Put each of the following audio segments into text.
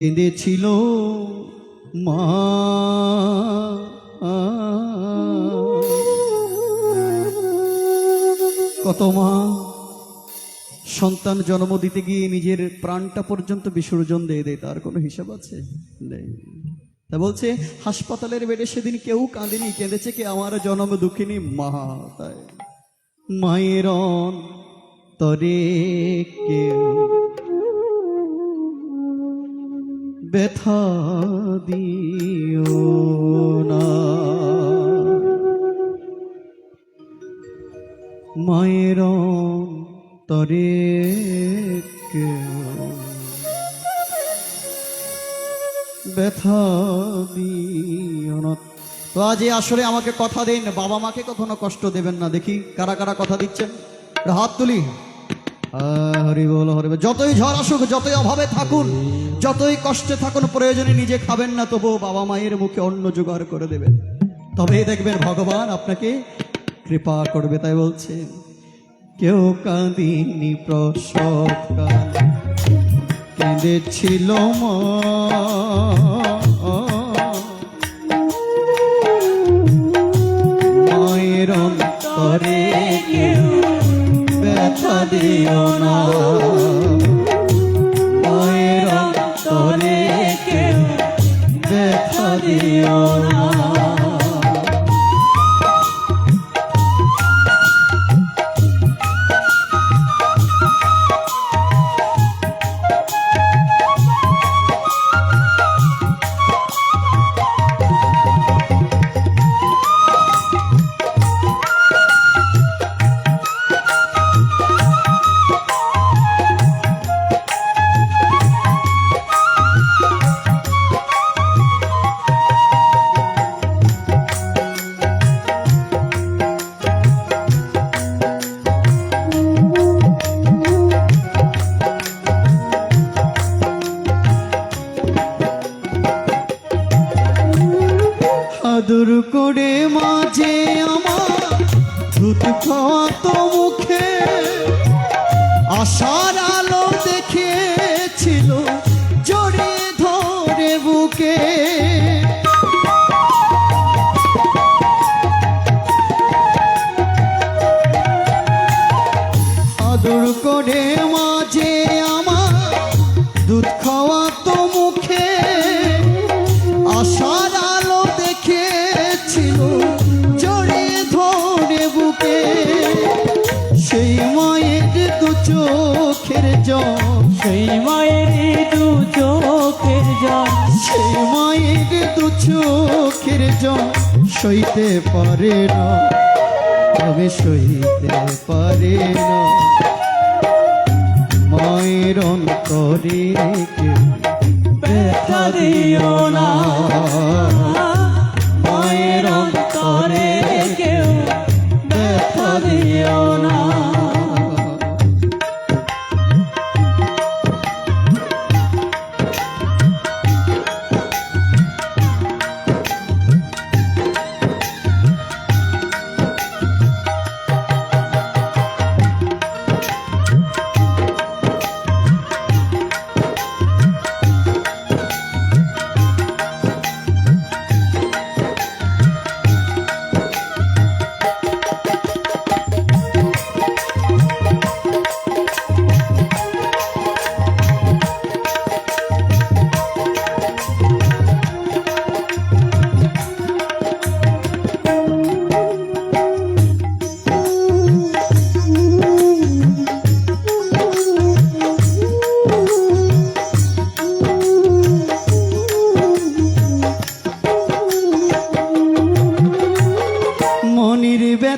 কেঁদেছিল মা। কত মা, সন্তান জন্ম দিতে গিয়ে নিজের প্রাণটা পর্যন্ত বিসর্জন দিয়ে দেয়, তার কোনো হিসাব আছে? নেই। তা বলছে, হাসপাতালের বেডে সেদিন কেউ কাঁদেনি, কেঁদেছে কি আমার জন্ম দুঃখিনী মা? তাই মায়ের তরে কেউ ব্যথা দিও না। মায়ের তরে ব্যথা দিও না। তো আজ আসলে আমাকে কথা দিন বাবা মাকে কখনো কষ্ট দেবেন না। দেখি কারা কারা কথা দিচ্ছেন। হাত তুলি। হরি বল, হরি। যতই ঝড় আসুক, যতই অভাবে থাকুন, যতই কষ্টে থাকুন, প্রয়োজনে নিজে খাবেন না, তবুও বাবা মায়ের মুখে অন্ন জোগাড় করে দেবেন। তবেই দেখবেন ভগবান আপনাকে কৃপা করবে, তাই বলছে। কেউ কাঁদিনি প্রসব কেঁদেছিল মা ব্যথা দিও না। চোখের জল সেই মায়ের দু চোখের জল সেই মায়ের দু চোখের জল সইতে পারে না তবে সইতে পারে না। মায়ের অন্তরে ব্যথা দিও না।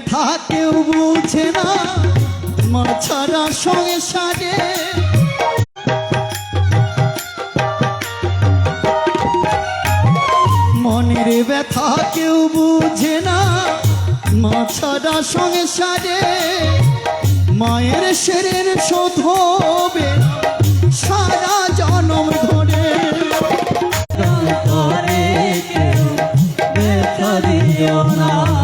ব্যথা কেউ বুঝে না। মা ছাড়া সংসারে মনের ব্যথা কেউ বুঝে না। মা ছাড়া সংসারে মায়ের সেরের শোধ হবে সারা জনম ধরে। ব্যথা দিও না।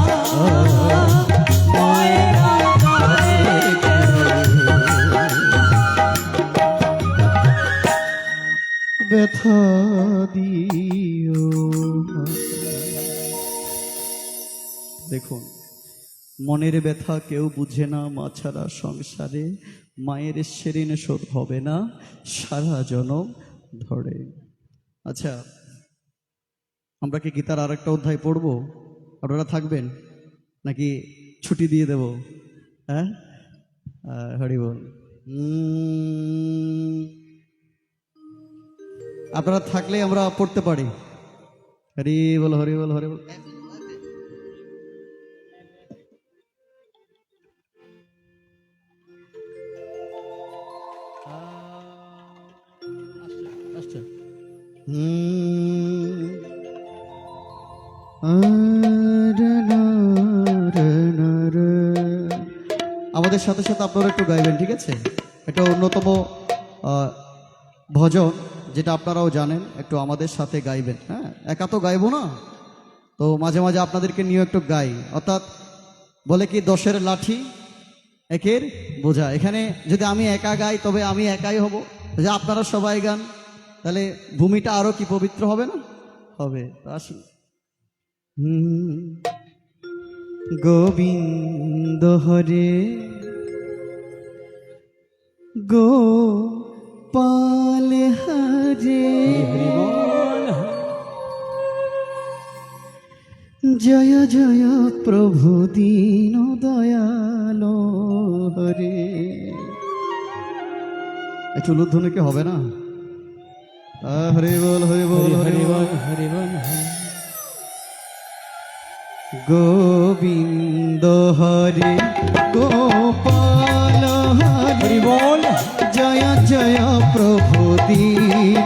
দেখুন, মনের ব্যথা কেউ বুঝে না মা ছাড়া সংসারে মায়ের সেরিন শোধ হবে না, সারা জনম ধরে। আচ্ছা আমরা কি গীতার আর একটা অধ্যায় পড়ব? আপনারা থাকবেন? নাকি ছুটি দিয়ে দেব? হ্যাঁ? হরি বল। আপনারা থাকলে আমরা পড়তে পারি। হরি বল হরি বল হরি বল। আমাদের সাথে সাথে আপনারা একটু গাইবেন, ঠিক আছে? এটা অন্যতম ভজন। যেটা আপনারাও জানেন, একটু আমাদের সাথে গাইবেন হ্যাঁ? একা তো গাইবো না। তো মাঝে মাঝে আপনাদেরকে নিয়ে একটু গাই। অর্থাৎ বলে কি, দশের লাঠি একের বোঝা। এখানে যদি আমি একা গাই, তবে আমি একাই হব। যে আপনারা সবাই গান, তাহলে ভূমিটা আরও কি পবিত্র হবে না? হবে, তো আসুন। গোবিন্দ হরে গো জয় জয় প্রভু দীন দয়াল হরে। একটু উলুধ্বনি কি হবে না? হরে বল হরে বল হরি বল হরি বল গোবিন্দ হরে গোপাল হরি বল। জয় জয় প্রভু দীন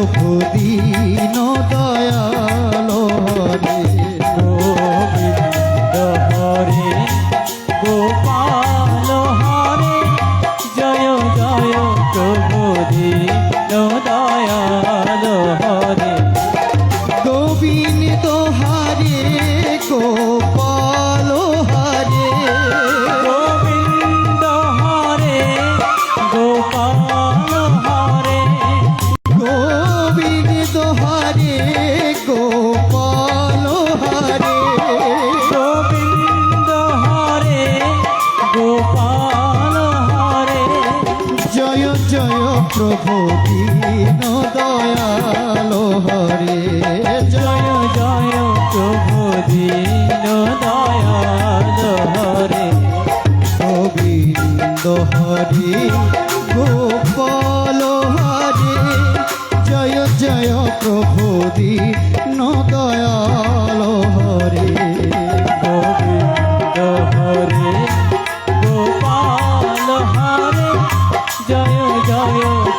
জয়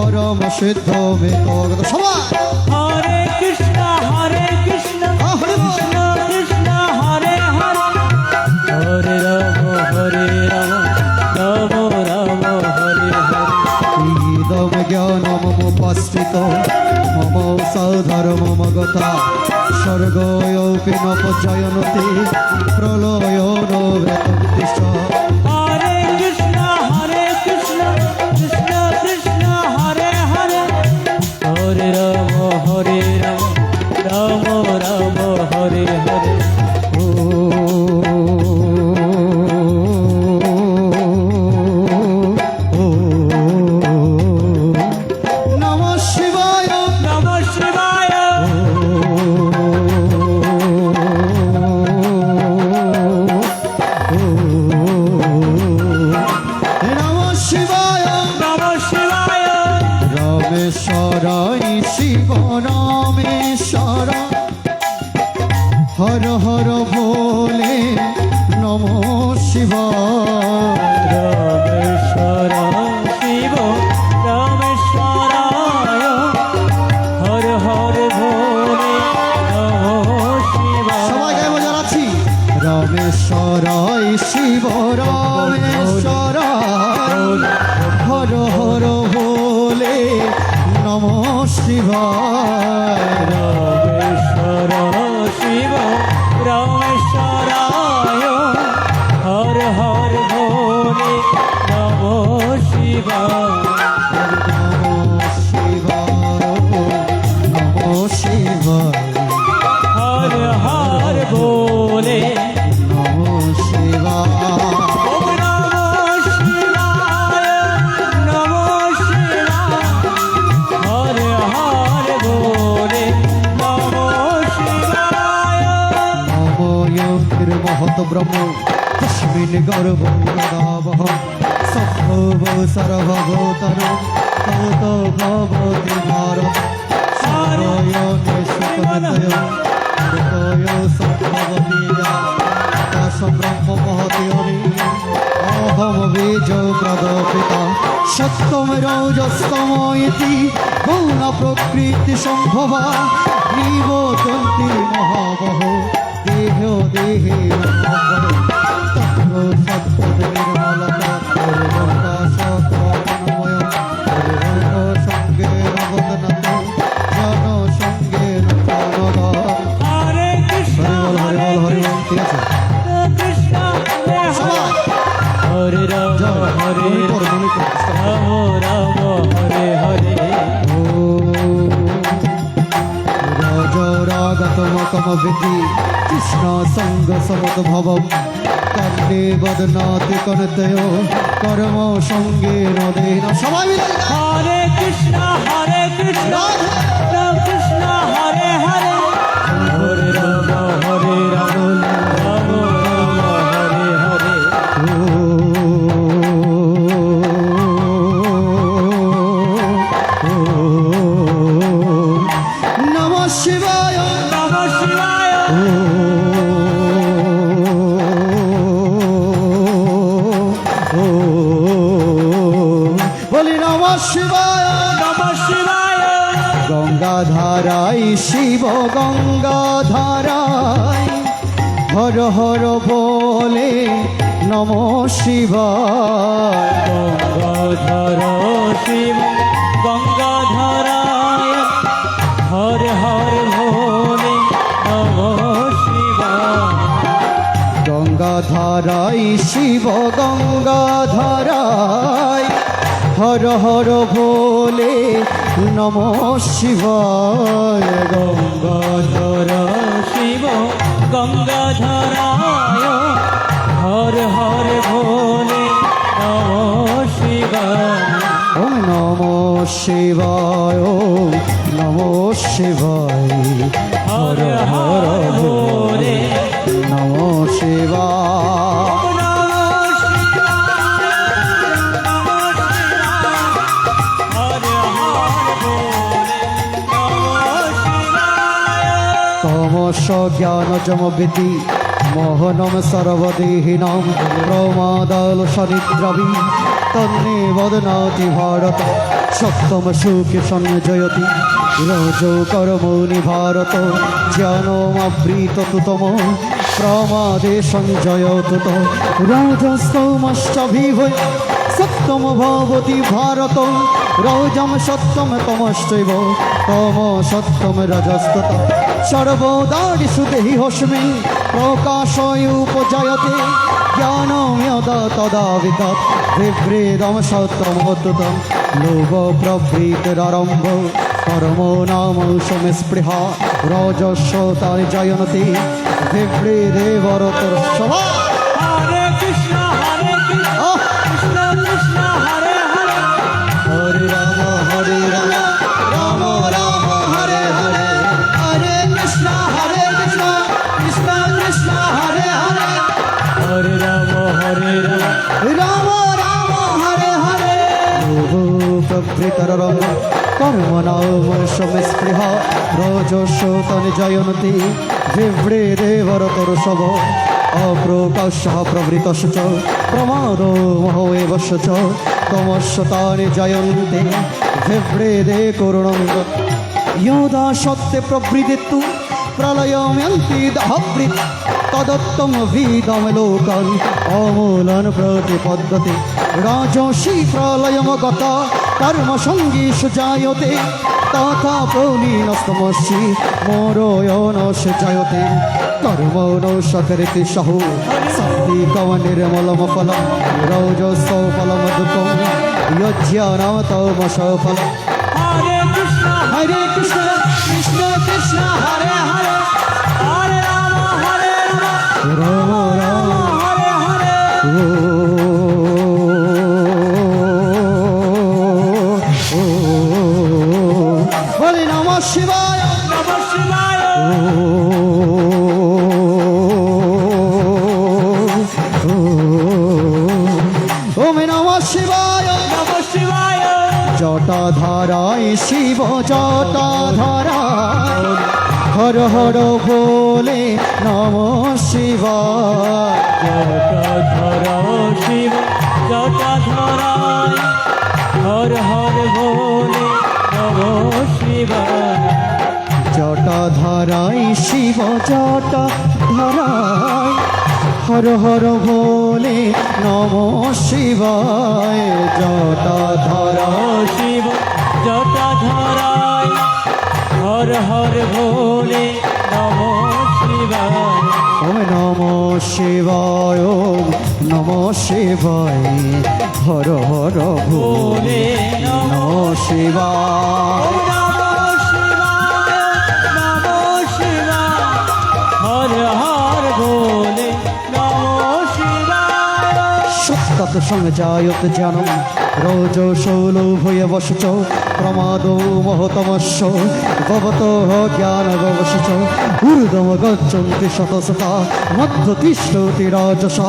পরম সিদ্ধ বেতগত সবাই হরে কৃষ্ণ হরে কৃষ্ণ আহ, হরে বল। কৃষ্ণ কৃষ্ণ হরে হরে। হরে রাম হরে রাম রাম রাম হরে হরে। ইদম জ্ঞানমুপাশ্রিত মম সধর্মম গতা স্বর্গয়ৌপি নপজয়নতি প্রলয় নৃষ্ট ব্রহ্ম তস্মিन् গর্ভং দদাবহ সম্ভব সর্বভূতর তত ভবতি ভারত রৌজস্তম ইতি গৌণ প্রকৃতি সম্ভবা মহাবহ দেহ দেহে হরে কৃষ্ণ হরি হরি বল হরি হরে সবাই হরে রাম যাও কৃষ্ণ সঙ্গ সমত ভবম। কর্ণে বদনাতে কনতয়। কর্ম সঙ্গে নদেন সবাই হরে কৃষ্ণ হরে কৃষ্ণ। গঙ্গাধারাই শিব গঙ্গাধারাই হর হর বলে নম শিবায়। গঙ্গাধর শিব গঙ্গাধরায় হর হর ভোলে নম শিবায়। গঙ্গাধারাই শিব গঙ্গাধারাই হর হর ভোলে নম শিবায় গঙ্গাধর শিব, গঙ্গাধরায় হর হর ভোলে নম শিবায়। ওম নম শিবায় নম শিবায়, হর হর ভোলে নম তমস জ্ঞানজমবিতি মোহনম সর্বদেহিনাম প্রমাদাল সনিদ্রবি, তন্নে বদনাতি ভারত, সপ্তম সুখে সঞ্জয়তি, রজ কর্মণি ভারত জ্ঞানমাবৃত তুতম, প্রমাদে সঞ্জয় সঞ্জয়তু রাজস্তমশ্চভিভয় সত্যম ভবতি ভারত, রৌজম সত্যম তমশ্চৈব, তম সত্যম রজস্তত। সর্বদারিষু দেহি হস্মি প্রকাশয়ুপজয়তে জ্ঞানম যদা তদা বিতত বিভ্রেদম সত্যমহত্তম লোভ প্রভৃতিরম্ভ কর্ম নাম সমস্পৃহা, রজস্ব তার জয়নতি বিভ্রেদে বরতর সভা। রাম রাম হরে হরে প্রকৃতরম কর্ম নমস্পৃহ রজস্বতনি জয়ন্তী বিভ্রে দেবরতর সব অপ্রকাশ প্রবৃত চ প্রমাদ মহব চ তমস্বতানি জয়ন্তী বিভ্রে দে করুণ ইয়োদা সত্যে প্রবৃতে তু প্রলয়মন্তি দহবৃত্ত তদত্তম ভিদম লোকন অমূলন প্রতিপদ্যতে। রাজসী প্রলয়মগত কর্ম সঙ্গী সুজায়তে। তথা প্রলীনস্তমসি মোরয়ন সুজায়তে কর্ম নৌসকরিতি সহ সন্তি কম নির্মলম ফলম রৌজস ফলম দুঃখম। যজ্ঞানাম তমস ফলম। হরে কৃষ্ণ হরে কৃষ্ণ কৃষ্ণ কৃষ্ণ হরে শিবায় নম শিবায় শিব জটাধারায় হর হর বলে নম শিবায় জটাধর শিব। জটাধরায় হর হর ভোলে নম শিবায় জটাধারায় শিব জটাধারায় হর হর বলে নম শিবায় জটাধারায় শিব জটাধরায় হর হর ভোলে শিবায় ওম নম শিবায় নম শিবায় হর হর ভোলে নম শিবায়। শিবায় সত্তত সংজায়ত জানম রোজ শৌলো ভূয় বসচ প্রমাদ মহতমস্য, ভবত জ্ঞান গবসচ ঊর্ধ্বম গচ্ছন্তি শতশতা মধ্য তিষ্ঠতি রাজসা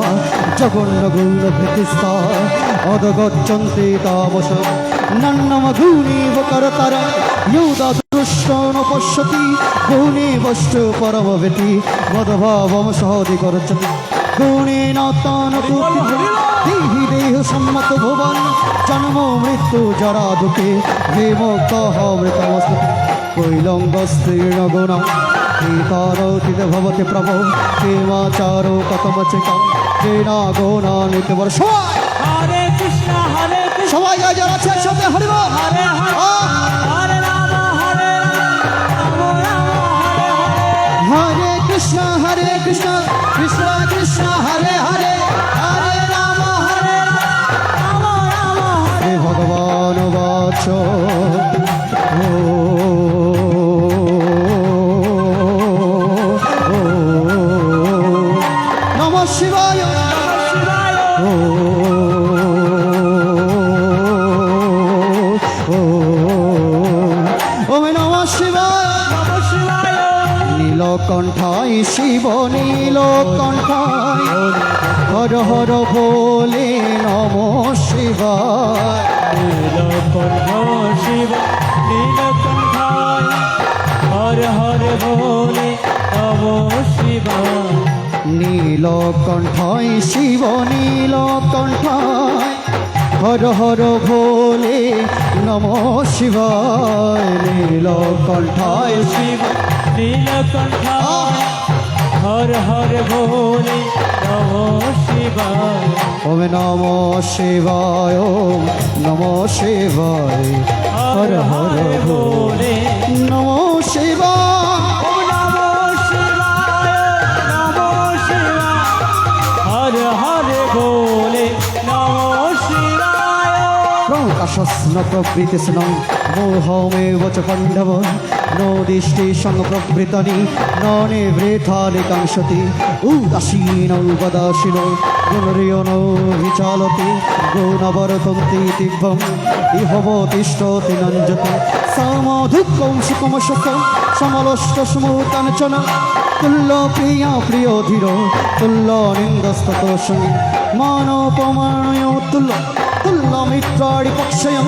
জগন্ন গৌণ ভৃতিস্থা অধগচ্ছন্তি তামস। নন্নম গৌণীব করতর ইয়ৌদা দৃষ্টন পশ্যতি গৌণীবশ্চ পরমবেতি মদভাবম সহদি করচতি গুণেন তানতু দেহি দেহ সম্মত ভুবন জন্ম মৃত্যু জরা দুঃখে বিমুক্ত মৃতমস্তু কৈলঙ্গ স্ত্রীণ গুণ গীতারৌতিত ভবতি প্রভু কেমাচারো কতমচিকম কেনা গুণা নিতে বর্ষ হরে কৃষ্ণ হরে সবাই যারা আছে একসাথে হরিব হরে হরে কৃষ্ণ, হরে কৃষ্ণ কৃষ্ণ কৃষ্ণ, হরে হরে হরে রাম হরে রাম রাম, হরে ভগবান বাচ নম নীলকণ্ঠায় শিব নীল নীলকণ্ঠায় হর হর ভোলে নম শিবায় নীলকণ্ঠ শিব। নীলকণ্ঠায় হর হর ভোলে নম শিবায় নীলকণ্ঠায় শিব নীলকণ্ঠায় হর হর ভোলে নম শিবায় নীলকণ্ঠায় শিব। নীলকণ্ঠায় হর হর ভোলে নম শিবায়। ওম নম শিবায় ওম নম শিবায়। হর হর ভোলে নম প্রকাশস্ন প্রবৃতিস্ন মোহমেব চ পাণ্ডব নো দৃষ্টি সংপ্রবৃতনি ন নিবৃথানি কাংশতি উদাসীন উপদাসীন গুণরিয়ন বিচালতি গুণবরতন্তি তিব্বম ইহব তিষ্ঠতি নঞ্জতি সম দুঃখম সুখম সুখম সমলষ্ট সমুকাঞ্চন তুল্য প্রিয়া প্রিয় ধীর তুল্য নিন্দস্তত মানপমানয় তুল্য তুল্য মিত্রাড়ি পক্ষয়ম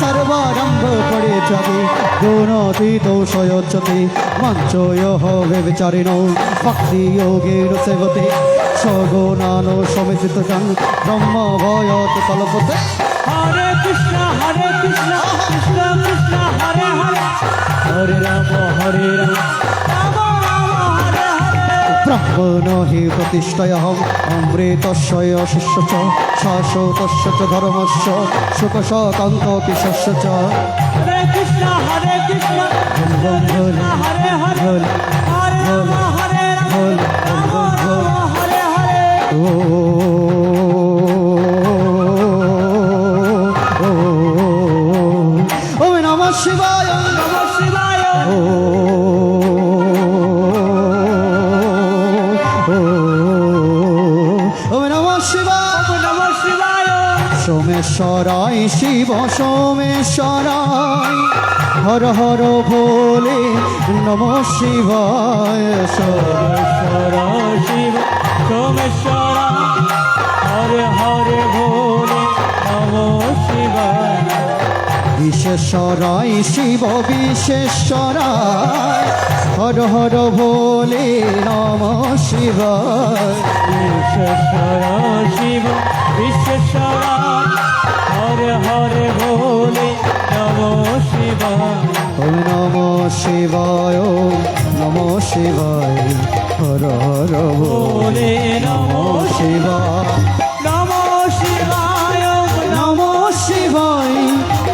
সর্বারম্ভ পড়ে যাবে গুণতীত সয়োচ্যতে মঞ্চয় হবে বিচারিণ ভক্তি যোগের সেবতে সগুণানো সমিতিত জন ব্রহ্ম ভয়ত কল্পতে হরে কৃষ্ণ হরে কৃষ্ণ কৃষ্ণ ব্রাহ্মণ হি প্রতিষ্ঠায়হম। অমৃতস্বয় শিষ্য চ, শাশ্বতস্য চ, ধর্মস্য সুখশকান্ত কিশস্য চ। হরে কৃষ্ণ হরে কৃষ্ণ, হরে হরে হরে রাম, হরে হর হর ভোলে, নম সোমেশ্বর শিব সোমেশ্বর হরে হরে ভোলে নম শিব, বিশেশ্বরায় হর হর ভোলে, নম শিবায় বিশ্বশ্বর শিব বিশ্বশ্বর হরে হরে ভোলে ওম নম শিবায় নম শিবায়, হর হর ভোলে নম শিবায়। নম শিবায় নম শিবায়,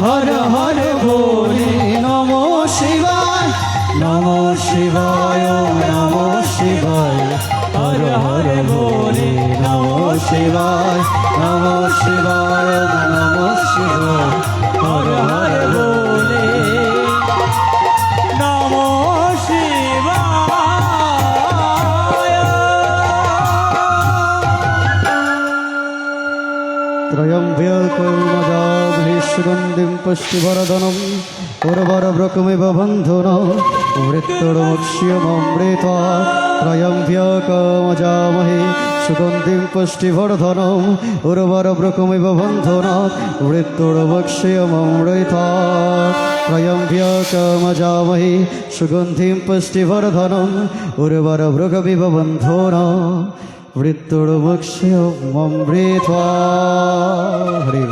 হর হর ভোলে নম শিবায়। নম শিবায় নম শিবায়, হর হর ভোলে নম শিবায়। পুষ্টিভরদনম উর্বরব্রকমিব বন্ধন মৃত্যুর্মক্ষ্যমৃত ত্রয়ম্ভ্যকমজামহে, সুগন্ধিম পুষ্টিবর্ধনম উর্বরব্রকমিব বন্ধন মৃত্যুর্মক্ষ্যমৃত ত্রয়ম্ভ্যকমজামহে, সুগন্ধিম পুষ্টিবর্ধনম উর্বরব্রকমিব বন্ধন মৃত্যুর্মক্ষ্যমৃত হরি